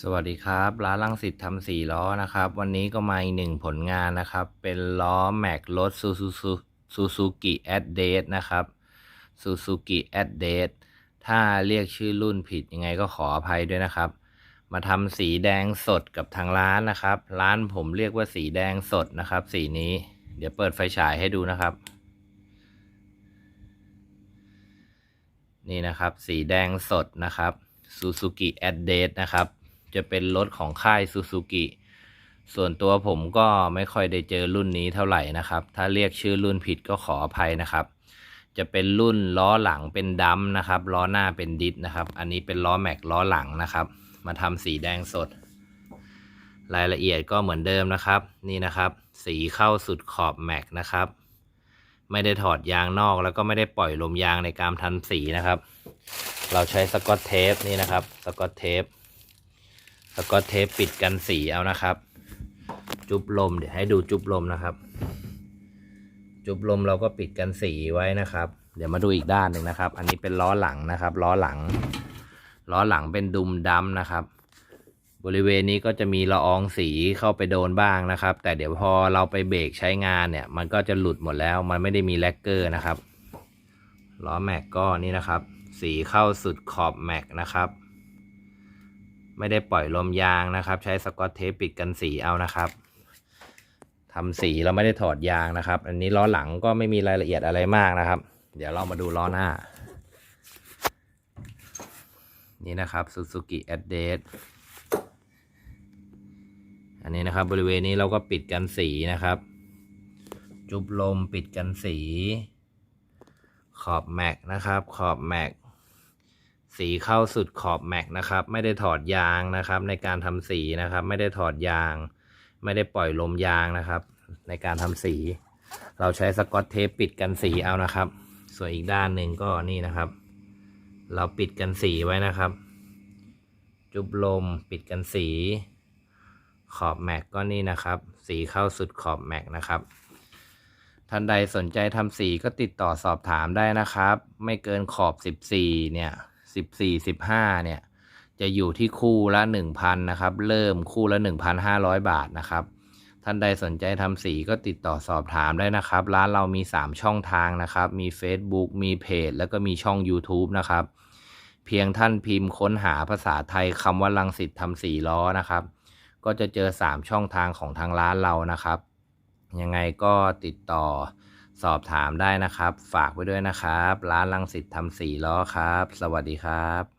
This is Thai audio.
สวัสดีครับ ร้านลังสิตทำสี่ล้อนะครับ วันนี้ก็มาอีกหนึ่งผลงานนะครับ เป็นล้อแม็กรถซูซูซูซูซูกิแอดเดนะครับซูซูกิแอดเดถ้าเรียกชื่อรุ่นผิดยังไงก็ขออภัยด้วยนะครับ มาทำสีแดงสดกับทางร้านนะครับ ร้านผมเรียกว่าสีแดงสดนะครับ สีนี้ เดี๋ยวเปิดไฟฉายให้ดูนะครับ นี่นะครับ สีแดงสดนะครับ Suzuki a d d a t นะครับ จะเป็นรถของค่าย Suzuki ส่วนตัวผมก็ไม่ค่อยได้เจอรุ่นนี้เท่าไหร่นะครับ ถ้าเรียกชื่อรุ่นผิดก็ขออภัยนะครับ จะเป็นรุ่นล้อหลังเป็นดัมนะครับ ล้อหน้าเป็นดิสนะครับ อันนี้เป็นล้อแม็กล้อหลังนะครับ มาทำสีแดงสด รายละเอียดก็เหมือนเดิมนะครับ นี่นะครับ สีเข้าสุดขอบแม็กนะครับ ไม่ได้ถอดยางนอกแล้วก็ไม่ได้ปล่อยลมยางในการทันสีนะครับ เราใช้สกอตเทปนี่นะครับ สกอตเทป สกอตเทปปิดกันสีเอานะครับ จุบลมเดี๋ยวให้ดูจุบลมนะครับ จุบลมเราก็ปิดกันสีไว้นะครับ เดี๋ยวมาดูอีกด้านหนึ่งนะครับ อันนี้เป็นล้อหลังนะครับ ล้อหลัง ล้อหลังเป็นดุมดำนะครับ บริเวณนี้ก็จะมีละอองสีเข้าไปโดนบ้างนะครับ แต่เดี๋ยวพอเราไปเบรกใช้งานเนี่ย มันก็จะหลุดหมดแล้ว มันไม่ได้มีแลกเกอร์นะครับล้อแม็กก็นี่นะครับ สีเข้าสุดขอบแม็กนะครับ ไม่ได้ปล่อยลมยางนะครับ ใช้สกอตเทปปิดกันสีเอานะครับทำสีเราไม่ได้ถอดยางนะครับ อันนี้ล้อหลังก็ไม่มีรายละเอียดอะไรมากนะครับ เดี๋ยวเรามาดูล้อหน้า นี่นะครับ Suzuki a d d a t อันนี้นะครับบริเวณนี้เราก็ปิดกันสีนะครับ จุบลมปิดกันสี ขอบแม็กนะครับ ขอบแม็ก สีเข้าสุดขอบแม็กนะครับ ไม่ได้ถอดยางนะครับ ในการทำสีนะครับ ไม่ได้ถอดยาง ไม่ได้ปล่อยลมยางนะครับ ในการทำสี เราใช้สกอตเทปปิดกันสีเอานะครับ ส่วนอีกด้านหนึ่งก็นี่นะครับ เราปิดกันสีไว้นะครับ จุบลมปิดกันสี ขอบแม็กก็นี่นะครับ สีเข้าสุดขอบแม็กนะครับท่านใดสนใจทำสีก็ติดต่อสอบถามได้นะครับ ไม่เกินขอบ 14 เนี่ย 14 15เนี่ย จะอยู่ที่คู่ละ1,000นนะครับ เริ่มคู่ละ1,500บาทนะครับ ท่านใดสนใจทำสีก็ติดต่อสอบถามได้นะครับ ร้านเรามี3ช่องทางนะครับ มี Facebook มีเพจ แล้วก็มีช่อง YouTube นะครับ เพียงท่านพิมพ์ค้นหาภาษาไทยคำว่าลังสิตทำสีล้อนะครับ ก็จะเจอ3ช่องทางของทางร้านเรานะครับ ยังไงก็ติดต่อ สอบถามได้นะครับ ฝากไว้ด้วยนะครับ ร้านลังสิตทำสีล้อครับ สวัสดีครับ